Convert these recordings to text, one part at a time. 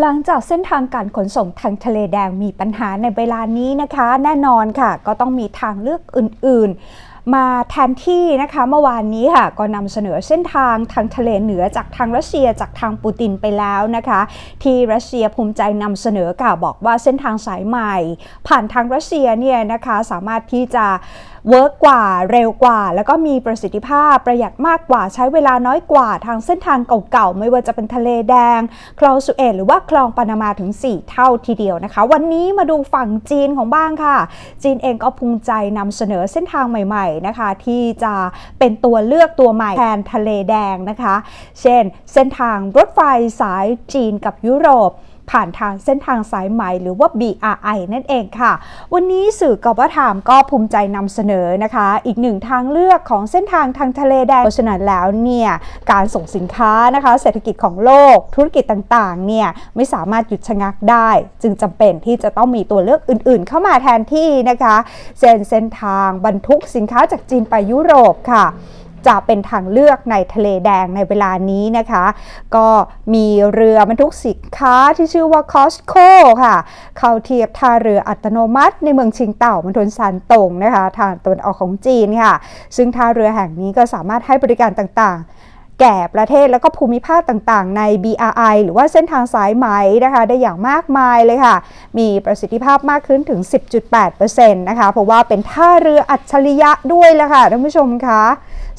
หลังจากเส้นทางการขนส่งทางทะเลแดงมีปัญหาในเวลานี้นะคะ แน่นอนค่ะ ก็ต้องมีทางเลือกอื่นๆ มาแทนที่นะคะเมื่อวานนี้ค่ะก็นำเสนอเส้นทางทางทะเลเหนือจากทางรัสเซียจากทางปูตินไปแล้วนะคะ ที่รัสเซียภูมิใจนำเสนอค่ะบอกว่าเส้นทางสายใหม่ ผ่านทางรัสเซียเนี่ยนะคะสามารถที่จะเวิร์กกว่าเร็วกว่า แล้วก็มีประสิทธิภาพประหยัดมากกว่าใช้เวลาน้อยกว่าทางเส้นทางเก่าๆ ไม่ว่าจะเป็นทะเลแดง คลองสุเอตหรือว่าคลองปานามาถึง 4 เท่าทีเดียวนะคะ วันนี้มาดูฝั่งจีนของบ้างค่ะ จีนเองก็ภูมิใจนำเสนอเส้นทางใหม่ๆนะคะ ที่จะเป็นตัวเลือกตัวใหม่แทนทะเลแดงนะคะ เช่น เส้นทางรถไฟสายจีนกับยุโรป ผ่านทางเส้นทางสายไหมหรือว่า BRI นั่นเองค่ะ วันนี้สื่อกบถามก็ภูมิใจนำเสนอนะคะ อีกหนึ่งทางเลือกของเส้นทางทางทะเลแดงเพราะฉะนั้นแล้วเนี่ยการส่งสินค้านะคะ เศรษฐกิจของโลกธุรกิจต่างๆเนี่ยไม่สามารถหยุดชะงักได้ จึงจำเป็นที่จะต้องมีตัวเลือกอื่น ๆ เข้ามาแทนที่นะคะเช่นเส้นทางบรรทุกสินค้าจากจีนไปยุโรปค่ะ จะเป็นทางเลือกในทะเลแดงในเวลานี้นะคะ ก็มีเรือบรรทุกสินค้าที่ชื่อว่า Costco ค่ะ เข้าเทียบท่าเรืออัตโนมัติ ในเมืองชิงเต่ามณฑลซานตงนะคะทางตะวันออกของจีนค่ะ ซึ่งท่าเรือแห่งนี้ก็สามารถให้บริการต่างๆแก่ประเทศแล้วก็ภูมิภาคต่างๆ ใน BRI หรือว่าเส้นทางสายไหมนะคะ ได้อย่างมากมายเลยค่ะ มีประสิทธิภาพมากขึ้นถึง 10.8%นะคะ เพราะว่าเป็นท่าเรืออัจฉริยะด้วยละค่ะท่านผู้ชมคะ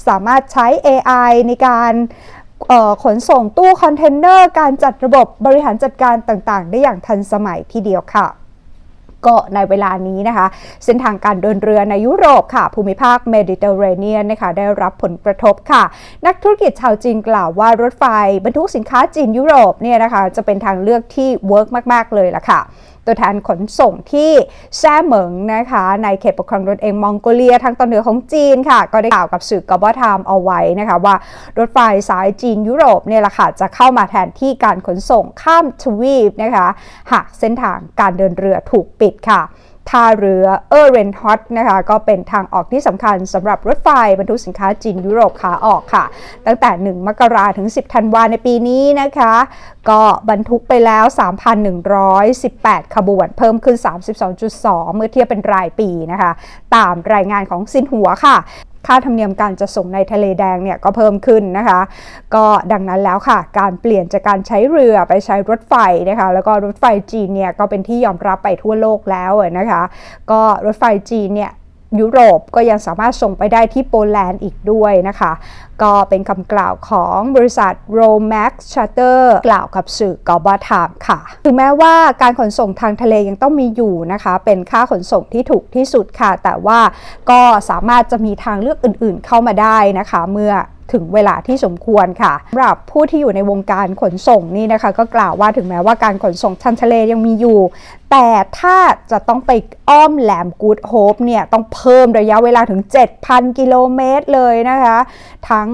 สามารถใช้ AI ในการขนส่งตู้คอนเทนเนอร์ การจัดระบบบริหารจัดการต่างๆ ได้อย่างทันสมัยทีเดียวค่ะก็ในเวลานี้นะคะ เส้นทางการเดินเรือในยุโรปค่ะ ภูมิภาคเมดิเตอร์เรเนียนนะคะได้รับผลกระทบค่ะ นักธุรกิจชาวจีนกล่าวว่ารถไฟบรรทุกสินค้าจีนยุโรปเนี่ยนะคะจะเป็นทางเลือกที่เวิร์กมาก ๆ เลยล่ะค่ะ ตัวแทนขนส่งที่แซ่เหมิงนะคะในเขตปกครองตนเองมองโกเลียทางตอนเหนือของจีนค่ะ ก็ได้กล่าวกับสื่อกบฏามเอาไว้นะคะว่ารถไฟสายจีนยุโรปเนี่ยแหละค่ะจะเข้ามาแทนที่การขนส่งข้ามทวีปนะคะหากเส้นทางการเดินเรือถูกปิดค่ะ ท่าเรือเออร์เรนฮอตนะคะก็เป็นทางออกที่สำคัญสำหรับรถไฟบรรทุกสินค้าจีนยุโรปขาออกค่ะ ตั้งแต่ 1 มกราถึง 10 ธันวาในปีนี้นะคะ ก็บรรทุกไปแล้ว 3,118 ขบวน เพิ่มขึ้น 32.2 เมื่อเทียบเป็นรายปีนะคะ ตามรายงานของซินหัวค่ะ ค่าธรรมเนียมการจะส่งในทะเลแดงเนี่ยก็เพิ่มขึ้นนะคะ ก็ดังนั้นแล้วค่ะ การเปลี่ยนจากการใช้เรือไปใช้รถไฟนะคะ แล้วก็รถไฟจีนเนี่ยก็เป็นที่ยอมรับไปทั่วโลกแล้วนะคะ ก็รถไฟจีนเนี่ย ยุโรปก็ยังสามารถส่งไปได้ที่โปแลนด์อีกด้วยนะคะ ก็เป็นคำกล่าวของบริษัท Romax Charter กล่าวกับสื่อกอบทามค่ะ ถึงแม้ว่าการขนส่งทางทะเลยังต้องมีอยู่นะคะ เป็นค่าขนส่งที่ถูกที่สุดค่ะ แต่ว่าก็สามารถจะมีทางเลือกอื่นๆเข้ามาได้นะคะ เมื่อ ถึงเวลาที่สมควรค่ะสำหรับผู้ที่อยู่ในวงการขนส่งนี่นะคะ ก็กล่าวว่าถึงแม้ว่าการขนส่งทางทะเลยังมีอยู่ แต่ถ้าจะต้องไปอ้อมแหลมกูดโฮปเนี่ยต้องเพิ่มระยะเวลาถึง 7,000 กิโลเมตรเลยนะคะ ทั้ง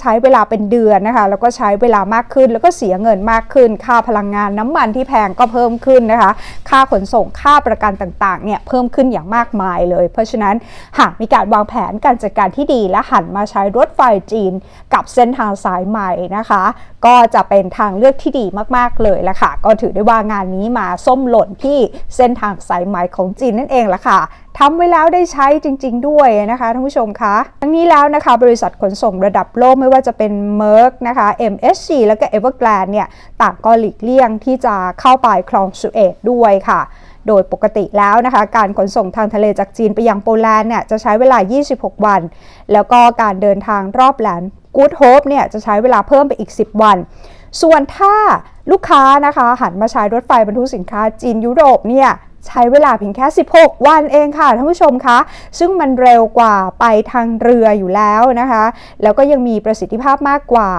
ใช้เวลาเป็นเดือนนะคะ แล้วก็ใช้เวลามากขึ้น แล้วก็เสียเงินมากขึ้น ค่าพลังงานน้ำมันที่แพงก็เพิ่มขึ้นนะคะ ค่าขนส่งค่าประกันต่างๆเนี่ยเพิ่มขึ้นอย่างมากมายเลย เพราะฉะนั้นหากมีการวางแผนการจัดการที่ดีและหันมาใช้รถไฟจีนกับเส้นทางสายใหม่นะคะ ก็จะเป็นทางเลือกที่ดีมากๆเลยละค่ะ ก็ถือได้ว่างานนี้มาส้มหล่นที่เส้นทางสายไหม่ของจีนนั่นเองละค่ะทำไว้แล้วได้ใช้จริง ๆ ด้วยนะคะท่านผู้ชมคะทั้งนี้แล้วนะคะบริษัทขนส่งระดับโลกไม่ว่าจะเป็น Merck นะคะ MSC แล้วก็ Evergrande เนี่ยต่างก็หลีกเลี่ยงที่จะเข้าไปคลองสุเอตด้วยค่ะ โดยปกติแล้วนะคะการขนส่งทางทะเลจากจีนไปยังโปแลนด์เนี่ยจะใช้เวลา 26 วัน แล้วก็การเดินทางรอบแหลมกูดโฮปเนี่ยจะใช้เวลาเพิ่มไปอีก 10 วัน ส่วนถ้าลูกค้านะคะหันมาใช้รถไฟบรรทุกสินค้าจีนยุโรปเนี่ย ใช้เวลาเพียงแค่ 16 วันเองค่ะท่านผู้ชมคะซึ่งมันเร็วกว่าไปทางเรืออยู่แล้วนะคะ แล้วก็ยังมีประสิทธิภาพมากกว่า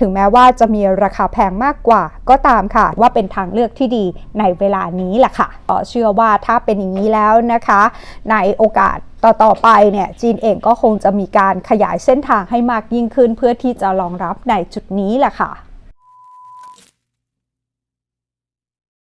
ถึงแม้ว่าจะมีราคาแพงมากกว่าก็ตามค่ะ ว่าเป็นทางเลือกที่ดีในเวลานี้แหละค่ะเชื่อว่าถ้าเป็นอย่างนี้แล้วนะคะ ในโอกาสต่อๆไปเนี่ยจีนเองก็คงจะมีการขยายเส้นทางให้มากยิ่งขึ้น เพื่อที่จะรองรับในจุดนี้แหละค่ะ